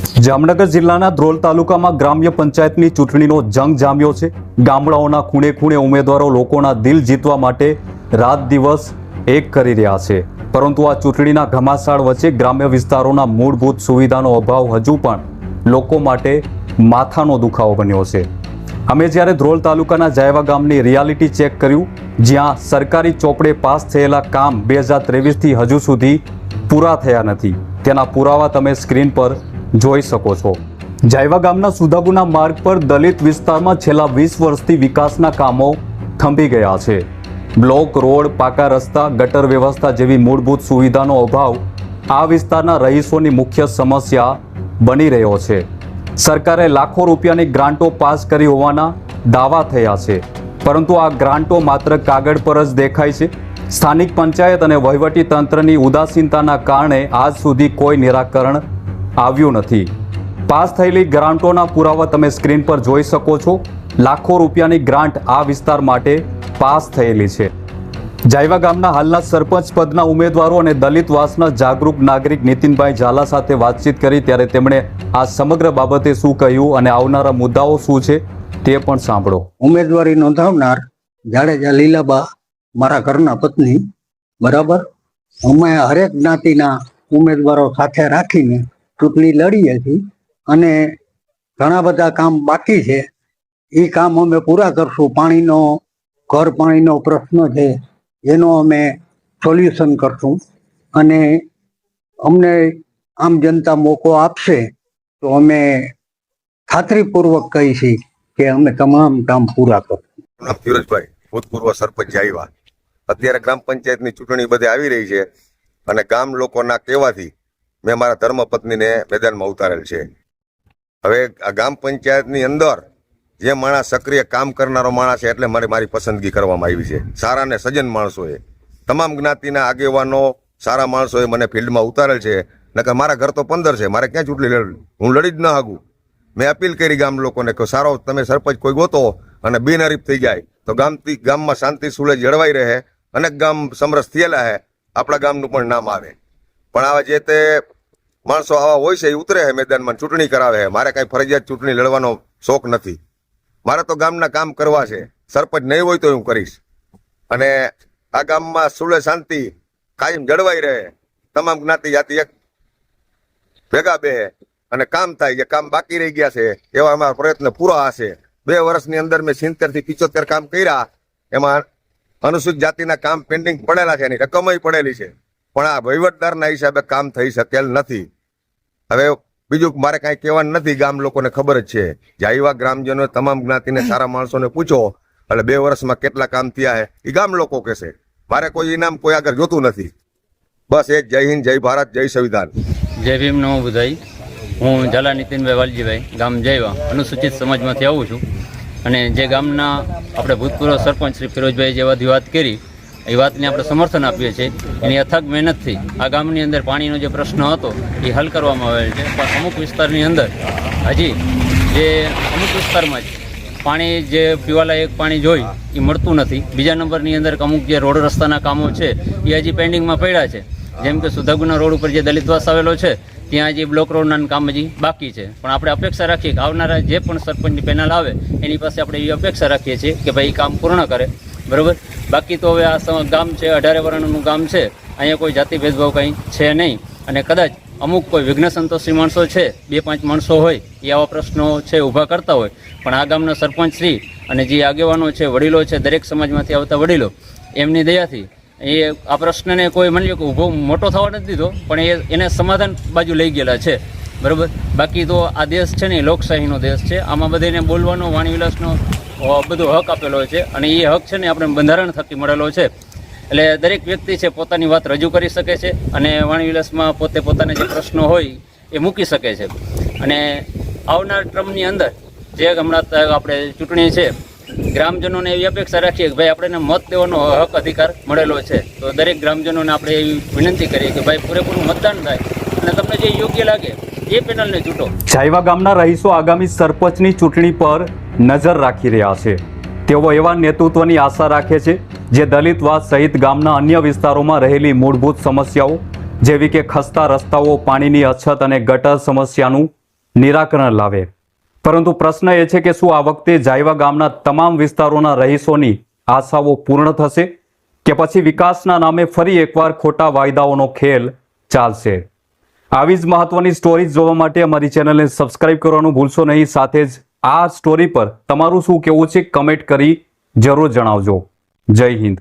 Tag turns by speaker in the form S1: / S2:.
S1: જામનગર જિલ્લાના ધ્રોલ તાલુકામાં ગ્રામ્ય પંચાયતની ચૂંટણીનો જંગ જામ્યો છે. ગામડાઓના ખૂણે ખૂણે ઉમેદવારો લોકોના દિલ જીતવા માટે રાત દિવસ એક કરી રહ્યા છે. પરંતુ આ ચૂંટણીના ઘમાસાળ વચ્ચે ગ્રામ્ય વિસ્તારોના મૂળભૂત સુવિધાનો અભાવ હજુ પણ લોકો માટે માથાનો દુખાવો બન્યો છે. અમે જ્યારે ધ્રોલ તાલુકાના જાયવા ગામની રિયાલિટી ચેક કર્યું, જ્યાં સરકારી ચોપડે પાસ થયેલા કામ બે હજાર ત્રેવીસથી હજુ સુધી પૂરા થયા નથી. તેના પુરાવા તમે સ્ક્રીન પર જોઈ શકો છો. જાયવા ગામના સુદાગુના માર્ગ પર દલિત વિસ્તારમાં છેલ્લા વીસ વર્ષથી વિકાસના કામો થંભી ગયા છે. બ્લોક, રોડ, પાકા રસ્તા, ગટર વ્યવસ્થા જેવી મૂળભૂત સુવિધાનો અભાવ આ વિસ્તારના રહીશોની મુખ્ય સમસ્યા બની રહ્યો છે. સરકારે લાખો રૂપિયાની ગ્રાન્ટો પાસ કરી હોવાના દાવા થયા છે. પરંતુ આ ગ્રાન્ટો માત્ર કાગળ પર જ દેખાય છે. સ્થાનિક પંચાયત અને વહીવટી તંત્રની ઉદાસીનતાના કારણે આજ સુધી કોઈ નિરાકરણ આવ્યું નથી. પાસ થયેલી ગ્રાન્ટોના પુરાવા તમે સ્ક્રીન પર જોઈ શકો છો. લાખો રૂપિયાની ગ્રાન્ટ આ વિસ્તાર માટે પાસ થયેલી છે. જાયવા ગામના હાલના સરપંચ પદના ઉમેદવારો અને દલિત વાસના જાગૃત નાગરિક નીતિનભાઈ ઝાલા સાથે વાતચીત કરી ત્યારે તેમણે આ સમગ્ર બાબતે શું કહ્યું અને આવનારા મુદ્દાઓ શું છે તે પણ સાંભળો.
S2: ઉમેદવારી નોંધાવનાર જાડેજા લીલાબા મારા ઘરના પત્ની, બરાબર? અમે હરેક જ્ઞાતિના ઉમેદવારો સાથે રાખીને ચૂંટણી લડીએ છીએ અને ઘણા બધા કામ બાકી છે. એ કામ અમે પૂરા કરશું. પાણીનો, ઘર પાણીનો પ્રશ્ન છે, એનો અમે સોલ્યુશન કરશું. અને અમને આમ જનતા મોકો આપશે તો અમે ખાતરીપૂર્વક કહી છીએ કે અમે તમામ કામ પૂરા કરશું.
S3: ફિરોજભાઈ ભૂતપૂર્વ સરપંચ આવ્યા. અત્યારે ગ્રામ પંચાયતની ચૂંટણી બધે આવી રહી છે અને ગામ લોકોના કહેવાથી મેં મારા ધર્મપત્નીને મેદાનમાં ઉતારેલ છે. હવે આ ગામ પંચાયતની અંદર જે માણસ સક્રિય કામ કરનારો માણસ છે એટલે મારે મારી પસંદગી કરવામાં આવી છે. સારા અને સજ્જન માણસોએ, તમામ જ્ઞાતિના આગેવાનો સારા માણસોએ મને ફિલ્ડમાં ઉતારેલ છે. નકર મારા ઘર તો પંદર છે, મારે ક્યાં ચૂંટણી લડવી? હું લડી જ ન હાગું મેં અપીલ કરી ગામ લોકોને કે સારો તમે સરપંચ કોઈ ગોતો અને બિનહરીફ થઈ જાય, તો ગામથી ગામમાં શાંતિ સુલે જળવાઈ રહે, અનેક ગામ સમરસ થયેલા હે, આપણા ગામનું પણ નામ આવે. પણ આવા જે તે માણસો આવા હોય છે, એ ઉતરે છે મેદાનમાં, ચૂંટણી કરાવે છે. મારે કાંઈ ફરજિયાત ચૂંટણી લડવાનો શોખ નથી. મારે તો ગામના કામ કરવા છે. સરપંચ નહીં હોય તો હું કરીશ. અને આ ગામમાં સુલે શાંતિ કાયમ જળવાઈ રહે. તમામ જ્ઞાતિ જાતિ એક ભેગા બે અને કામ થાય જે કામ બાકી રહી ગયા છે, એવા અમારા પ્રયત્ન પૂરા હશે. બે વર્ષની અંદર મેં સિત્તેરથી પિચોતેર કામ કર્યા. એમાં અનુસૂચિત જાતિના કામ પેન્ડિંગ પડેલા છે, એની રકમય પડેલી છે. પણ આ વહીવટદારના હિસાબે કામ થઈ શકેલ નથી. હવે બીજું મારે કાંઈ કહેવાનું નથી, ગામ લોકોને ખબર જ છે. જાયવા ગ્રામજનો તમામ જ્ઞાતિને સારા માણસોને પૂછો, એટલે બે વર્ષમાં કેટલા કામ થયા છે એ ગામ લોકો કહેશે. મારે કોઈ ઇનામ કોઈ આગળ જોતું નથી. બસ એ જય હિન્દ, જય ભારત, જય સંવિધાન.
S4: જય ભીમ નમો બુધાઈ. હું ઝાલા નીતિનભાઈ વાલજીભાઈ ગામ જયવા, અનુસૂચિત સમાજમાંથી આવું છું. અને જે ગામના આપણે ભૂતપૂર્વ સરપંચ શ્રી ફિરોજભાઈ જેવાથી વાત કરી એ વાતને આપણે સમર્થન આપીએ છીએ. એની અથગ મહેનતથી આ ગામની અંદર પાણીનો જે પ્રશ્ન હતો, એ હલ કરવામાં આવેલ છે. પણ અમુક વિસ્તારની અંદર હજી જે અમુક વિસ્તારમાં જ પાણી જે પીવાલાયક પાણી જોઈ, એ મળતું નથી. બીજા નંબરની અંદર અમુક જે રોડ રસ્તાના કામો છે, એ હજી પેન્ડિંગમાં પડ્યા છે. જેમ કે સુધાગુના રોડ ઉપર જે દલિતવાસ આવેલો છે, ત્યાં હજી બ્લોક રોડના કામ હજી બાકી છે. પણ આપણે અપેક્ષા રાખીએ કે આવનારા જે પણ સરપંચની પેનલ આવે, એની પાસે આપણે એવી અપેક્ષા રાખીએ છીએ કે ભાઈ કામ પૂર્ણ કરે. બરાબર? બાકી તો હવે આ ગામ છે, અઢારે વર્ણનું ગામ છે, અહીંયા કોઈ જાતિ ભેદભાવ કંઈ છે નહીં. અને કદાચ અમુક કોઈ વિઘ્ન સંતોષી માણસો છે, બે પાંચ માણસો હોય, એ આવા પ્રશ્નો છે ઊભા કરતા હોય. પણ આ ગામના સરપંચ શ્રી અને જે આગેવાનો છે, વડીલો છે, દરેક સમાજમાંથી આવતા વડીલો, એમની દયાથી એ આ પ્રશ્નને કોઈ માની લો કે ઊભો મોટો થવા નથી દીધો, પણ એ એને સમાધાન બાજુ લઈ ગયેલા છે. બરાબર? બાકી તો આ દેશ છે ને, એ લોકશાહીનો દેશ છે. આમાં બધાને બોલવાનો વાણીવિલાસનો બધો હક આપેલો છે. અને એ હક છે ને, આપણે બંધારણ થકી મળેલો છે. એટલે દરેક વ્યક્તિ છે, પોતાની વાત રજૂ કરી શકે છે અને વાણીવિલાસમાં પોતે પોતાના જે પ્રશ્નો હોય, એ મૂકી શકે છે. અને આવનાર ટ્રમની અંદર, જે હમણાં આપણે ચૂંટણી છે ગ્રામજનોને એવી અપેક્ષા રાખીએ કે ભાઈ આપણે મત દેવાનો હક અધિકાર મળેલો છે. તો દરેક ગ્રામજનોને આપણે એવી વિનંતી કરીએ કે ભાઈ પૂરેપૂરું મતદાન થાય અને તમને જે યોગ્ય લાગે એ પેનલને ચૂંટો
S1: જાયવા ગામના રહીશો આગામી સરપંચની ચૂંટણી પર નજર રાખી રહ્યા છે. તેઓ એવા નેતૃત્વની આશા રાખે છે જે દલિતવાદ સહિત ગામના અન્ય વિસ્તારોમાં રહેલી મૂળભૂત સમસ્યાઓ જેવી કે ખસ્તા રસ્તાઓ, પાણીની અછત અને ગટર સમસ્યાનું નિરાકરણ લાવે. પરંતુ પ્રશ્ન એ છે કે શું આ વખતે જાયવા ગામના તમામ વિસ્તારોના રહીશોની આશાઓ પૂર્ણ થશે કે પછી વિકાસના નામે ફરી એકવાર ખોટા વાયદાઓનો ખેલ ચાલશે? આવી જ મહત્વની સ્ટોરી જોવા માટે અમારી ચેનલને સબસ્ક્રાઇબ કરવાનું ભૂલશો નહીં. સાથે જ આ સ્ટોરી પર તમારું શું કહેવું છે કમેન્ટ કરી જરૂર જણાવજો. જય હિન્દ.